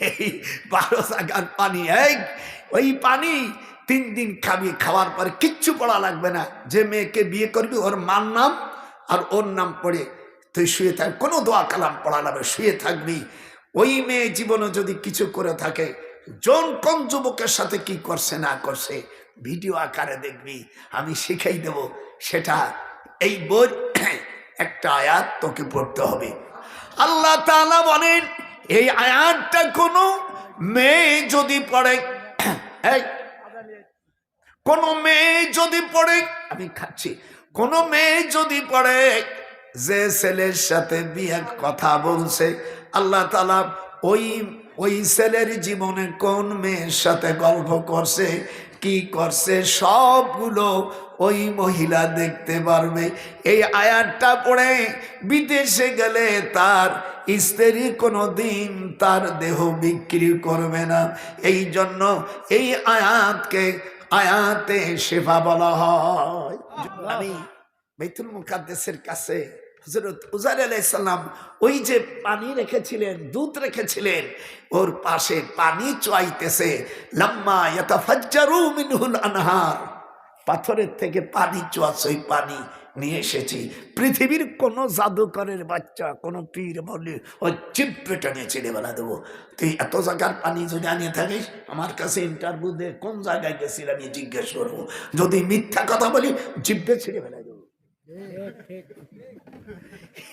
এই বারো জায়গার পানি, এই, ওই পানি তিন দিন খাবি, খাওয়ার পরে কিচ্ছু পড়া লাগবে না। যে মেয়েকে বিয়ে করবি, ওর মার নাম আর ওর নাম পড়ে তুই শুয়ে থাক, কোনো দোয়া কালাম পড়া লাগবে, শুয়ে থাকবি। ওই মেয়ে জীবনে যদি কিছু করে থাকে, জন কোন যুবকের সাথে কি করছে, না করছে, ভিডিও আকারে দেখবি, আমি শিখাই দেব। সেটা এই বই, একটা আয়াত তোকে পড়তে হবে। আল্লাহ তাআলা বলেন এই আয়াতটা কোনো মেয়ে যদি পড়ে কোনো মেয়ে যদি পড়ে, আমি খাচ্ছি, কোন মেয়ে যদি পড়ে, যে ছেলের সাথে বিয়ের কথা বলছে, আল্লাহ তালা ওই ওই ছেলের জীবনে কোন মেয়ের সাথে গল্প করছে কি করছে? সবগুলো ওই মহিলা দেখতে পারবে। এই আয়াতটা পড়ে বিদেশে গেলে তার স্ত্রী কোনো দিন তার দেহ বিক্রি করবে না। এই জন্য এই আয়াতকে আয়াতে শেফা বলা হয়। আমি বেতুল মুকাদ্দেসের কাছে হজরত উজার আলাইসাল্লাম ওই যে পানি রেখেছিলেন, দুধ রেখেছিলেন, ওর পাশে পানি মিনহুল আনহার। পাথরের থেকে পানি চুয়াচ্ছে, ওই পানি নিয়ে এসেছি। পৃথিবীর কোনো জাদুকরের বাচ্চা, কোনো পীর, বলে, ও চিপ্পে টেনে ছেড়ে বেলা দেবো। তুই এত জায়গার পানি যদি আনিয়ে থাকিস, আমার কাছে ইন্টারভিউ দে, কোন জায়গায় গেছিল আমি জিজ্ঞেস করব। যদি মিথ্যা কথা বলি, জিব্বে ছেড়ে বেলা দেবো।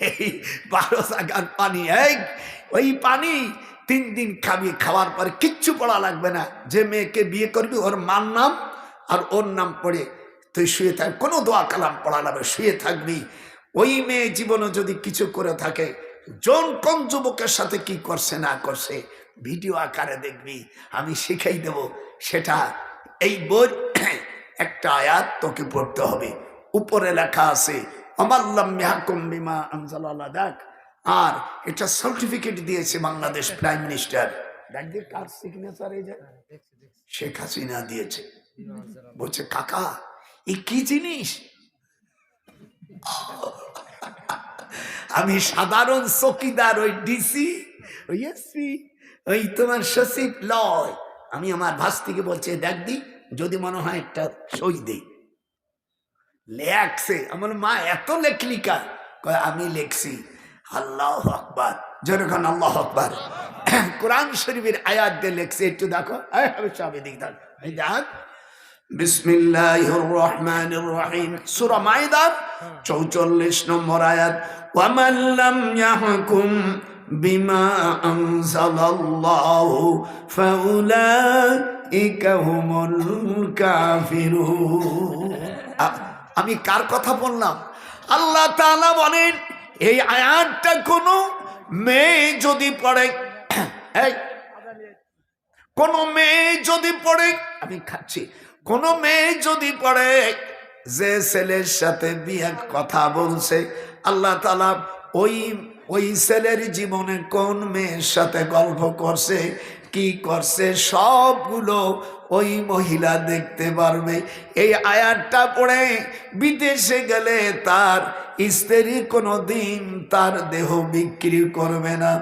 এই বারো জায়গার পানি, এই, ওই পানি তিন দিন খাবি খাওয়ার পরে কিচ্ছু পড়া লাগবে না। যে মেয়েকে বিয়ে করবি, ওর মার নাম আর ওর নাম পড়ে তুই শুয়ে থাক, কোনো দোয়া কালাম পড়া লাগবে শুয়ে থাকবি। ওই মেয়ে জীবনে যদি কিছু করে থাকে, জন কোন যুবকের সাথে কি করছে, না করছে, ভিডিও আকারে দেখবি, আমি শিখাই দেব সেটা। এই বই, একটা আয়াত তোকে পড়তে হবে। উপরে লেখা আছে অমাল্লাম মেহাকুম বিমা আনজালাল্লাহ দেখ আর এটা সার্টিফিকেট দিয়েছে বাংলাদেশ প্রাইম মিনিস্টার। কার সিগনেচার এই যে? শেখ হাসিনা দিয়েছে। বলছে কাকা এই কি জিনিস? আমি সাধারণ চকিদার ওই ডিসি ওই এসপি ওই তোমার সচিব লয়। আমি আমার ভাস থেকে বলছে দেখ দি যদি মনে হয় একটা সই দেই লেখছে। আমার মা এত লেখলিকা কয়, আমি লেখছি। আল্লাহ আকবার। যেরকম আল্লাহ আকবার। কোরআন শরীফের আয়াত দিয়ে লেখছে, একটু দেখো। সব এদিক দেখ এই দেখ। বিসমিল্লাহির রহমানির রহিম। সূরা মাইদার 44 নম্বর আয়াত। ওয়ামান লাম ইয়াহকুম বিমা আনজালাল্লাহু ফাউলাইকা হুমুল কাফিরুন। আমি কার কথা বললাম? আল্লাহ তালা বলেন, এই আয়াতটা কোনো মেয়ে যদি পড়ে কোনো মেয়ে যদি পড়ে, আমি খাচ্ছি। কোনো মেয়ে যদি পড়ে, যে ছেলের সাথে বিয়ের কথা বলছে, আল্লাহ তালা ওই ওই ছেলের জীবনে কোন মেয়ের সাথে গল্প করছে, কি করছে, সবগুলো ওই মহিলা দেখতে পারবে। এই আয়াতটা পড়ে বিদেশে গেলে তার স্ত্রী কোনো দিন তার দেহ বিক্রি করবে না।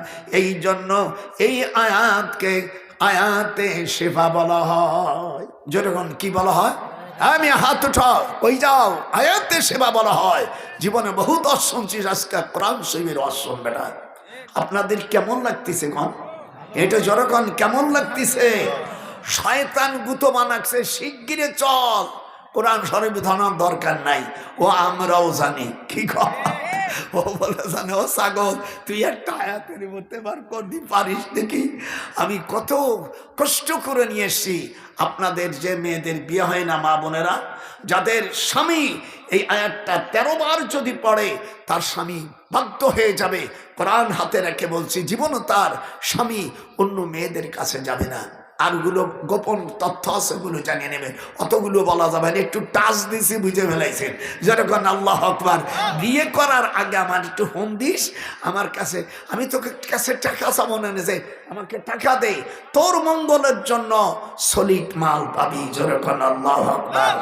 এই জন্য এই আয়াতকে আয়াতে সেবা বলা হয়। যেরকম কি বলা হয়? আমি হাত উঠাও ওই যাও। আয়াতে সেবা বলা হয়। জীবনে বহু দর্শন ছিল আজকে কোরআন শৈবের দর্শন বেটা। আপনাদের কেমন লাগতেছে, কন? এটা যখন কেমন লাগতেছে? শয়তান গুতো বানাচ্ছে শিগগিরে চল। কোরআন শরীফ ধনার দরকার নাই। ও আমরাও জানি, কি ও বলে জানে, ও ছাগল, তুই একটা আয়াতের মধ্যে বার করতে পারিস দেখি আমি কত কষ্ট করে নিয়ে এসছি। আপনাদের যে মেয়েদের বিয়ে হয় না, মা বোনেরা, যাদের স্বামী এই আয়াতটা তেরো বার যদি পড়ে, তার স্বামী বাধ্য হয়ে যাবে। কোরআন হাতে রেখে বলছি, জীবনও তার স্বামী অন্য মেয়েদের কাছে যাবে না। আরগুলো গোপন তথ্য আছে ওগুলো জানিয়ে নেবেন অতগুলো বলা যাবে না, একটু টাচ দিছি, বুঝে ফেলাইছেন। যেরকম আল্লাহ আকবার, বিয়ে করার আগে আমার একটু হোম দিস, আমার কাছে, আমি তোকে কাছে টাকা চাবো না যে আমাকে টাকা দে। তোর মঙ্গলের জন্য সলিড মাল পাবি, যেরকম আল্লাহ আকবার।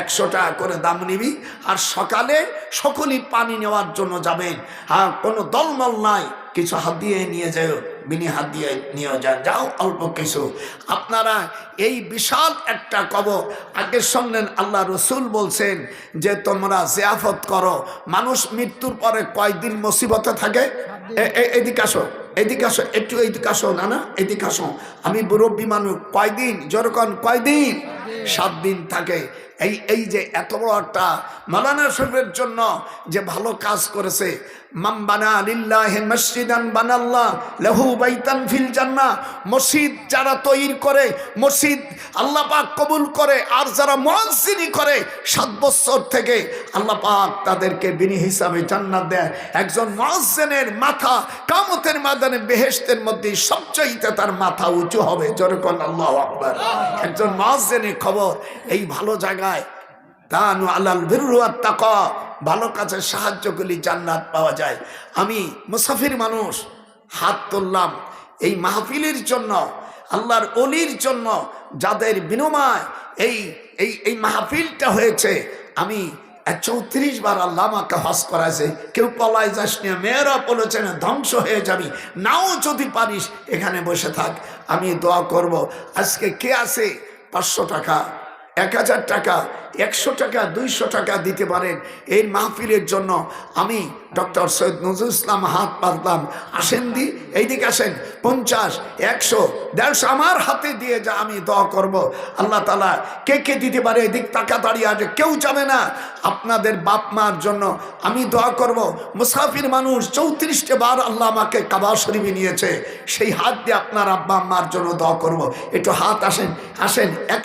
একশো টাকা করে দাম নিবি, আর সকালে সকলেই পানি নেওয়ার জন্য যাবেন। আর কোনো দলমল নাই, কিছু হাত দিয়ে নিয়ে যাও। বিনি দিয়ে নিয়ে যান। যাও, অল্প কিছু। আপনারা এই বিশাল একটা কবর, আগে শুনলেন আল্লাহ রসুল বলছেন যে তোমরা জিয়াফত করো। মানুষ মৃত্যুর পরে কয়দিন মুসিবতে থাকে? এদিকে আসো। এদিকে আসো একটু এইদিকে আসো না এদিকে আসো আমি মুরব্বী মানুষ, কয়দিন? যেরকম কয়দিন? সাত দিন থাকে। এই এই যে এত বড় একটা মালানা শরীফের জন্য যে ভালো কাজ করেছে। মসজিদ যারা তৈরি করে, মসজিদ আল্লাহ কবুল করে, আর যারা করে, সাত বছর থেকে আল্লাহ তাদেরকে বিনি হিসাবে দেয়। একজন মুয়াজ্জিনের মাথা কামতের মাদানে বেহেশতের মধ্যে সবচাইতে তার মাথা উঁচু হবে। যেরকম আল্লাহ আকবার। একজন মুয়াজ্জিনের খবর, এই ভালো জায়গায় তানু আলাল বিরু আর তাকা ভালো কাজের সাহায্য করলে জান্নাত পাওয়া যায়। আমি মুসাফির মানুষ, হাত তুললাম। এই মাহফিলের জন্য, আল্লাহর অলির জন্য, যাদের বিনিময় এই এই এই মাহফিলটা হয়েছে, আমি চৌত্রিশ বার আল্লাহ আমাকে হস করাছে কেউ পলাই যাস নিয়ে মেয়েরা বলেছেন ধ্বংস হয়ে যাবি। নাও যদি পারিস, এখানে বসে থাক। আমি দোয়া করব। আজকে কে আছে? পাঁচশো টাকা। এক হাজার টাকা, একশো টাকা, দুইশো টাকা দিতে পারেন। এই মাহফিলের জন্য আমি ডক্টর সৈয়দ নজরুল ইসলাম হাত পাতলাম। আসেন দি, এইদিকে আসেন। পঞ্চাশ, একশো, দেড়শো আমার হাতে দিয়ে যা আমি দোয়া করব। আল্লাহ তালা কে কে দিতে পারে এদিক টাকা দাঁড়িয়ে আছে, কেউ যাবে না। আপনাদের বাপ মার জন্য আমি দোয়া করব। মুসাফির মানুষ চৌত্রিশটা বার আল্লাহ আমাকে কাবা শরীফে নিয়েছে। সেই হাত দিয়ে আপনার আব্বা আম্মার জন্য দোয়া করব। একটু হাত আসেন আসেন। এক